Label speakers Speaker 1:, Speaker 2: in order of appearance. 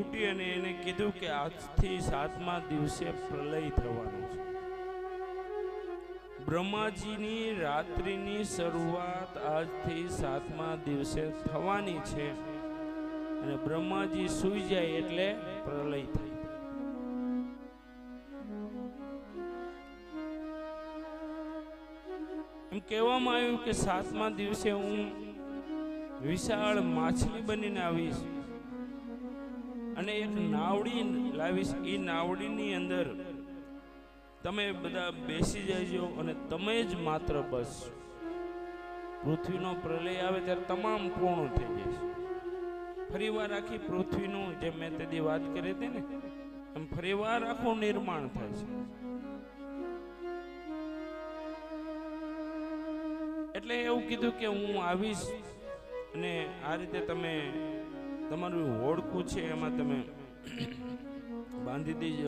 Speaker 1: ફૂટી અને એને કીધું કે આજથી સાતમા દિવસે પ્રલય થવાનો છે. બ્રહ્માજીની રાત્રિની શરૂઆત આજથી સાતમા દિવસે થવાની છે અને બ્રહ્માજી સૂઈ જાય એટલે પ્રલય થાય. એમ કહેવામાં આવ્યું કે સાતમા દિવસે હું વિશાળ માછલી બનીને આવીશ. અને એક નાવડી લાવીશ એ નાવડીની અંદર. તમે બધા બેસી જજો અને તમે જ માત્ર બસ પૃથ્વીનો પ્રલય આવે ત્યારે તમામ પૂર્ણ થઈ જશે. ફરીવાર આખી પૃથ્વીનું જે મેં તેની વાત કરી હતી ને, એમ ફરીવાર આખું નિર્માણ થાય છે. એટલે એવું કીધું કે હું આવીશ અને આ રીતે તમે તમારું ઓળખું છે એમાં તમે બાંધી દેજો.